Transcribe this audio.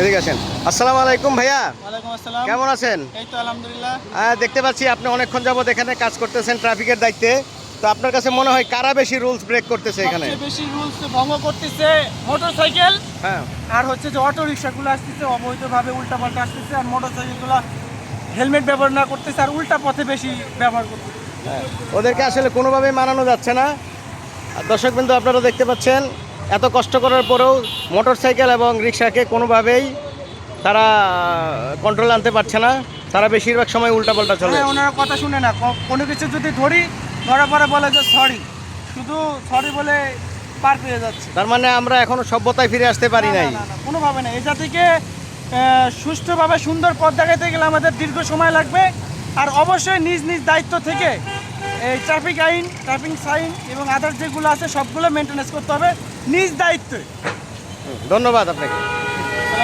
এদিকে আসেন। আসসালামু আলাইকুম ভাইয়া। আসসালাম। কেমন আছেন? এই তো আলহামদুলিল্লাহ। আহ, দেখতে পাচ্ছি আপনি অনেকক্ষণ যাবত এখানে কাজ করতেছেন ট্রাফিকের দায়িত্বে। তো আপনার কাছে মনে হয় কারা বেশি রুলস ব্রেক করতেছে এখানে? বেশি রুলস ভঙ্গ করতেছে মোটরসাইকেল। হ্যাঁ। আর হচ্ছে যে অটো রিক্সাগুলো আসতেছে অবৈধভাবে উল্টাপাল্টা আসতেছে আর মোটরসাইকেলগুলো হেলমেট ব্যবহার না করতেছে আর উল্টা পথে বেশি ব্যবহার করতেছে। হ্যাঁ, ওদেরকে আসলে কোনোভাবেই মানানো যাচ্ছে না। দর্শক বিন্দু আপনারা দেখতে পাচ্ছেন এত কষ্ট করার পরেও মোটর সাইকেল এবং রিক্সাকে কোনোভাবেই তারা কন্ট্রোল আনতে পারছে না। তারা বেশিরভাগ সময় উল্টাপাল্টা চলে। হ্যাঁ ওনারা কথা শুনে না। কোনো কিছু যদি ধরি ধরার পরে বলে যে সরি শুধু সরি বলে পার পেয়ে যাচ্ছে। তার মানে আমরা এখনও সভ্যতায় ফিরে আসতে পারি নাই। কোনোভাবে না। এটা থেকে সুষ্ঠুভাবে সুন্দর পথ দেখাতে গেলে আমাদের দীর্ঘ সময় লাগবে। আর অবশ্যই নিজ নিজ দায়িত্ব থেকে এই ট্রাফিক আইন ট্রাফিক সাইন এবং আদার্স যেগুলো আছে, সবগুলো মেনটেন্যান্স করতে হবে। নিজ দায়িত্বে। ধন্যবাদ আপনাকে।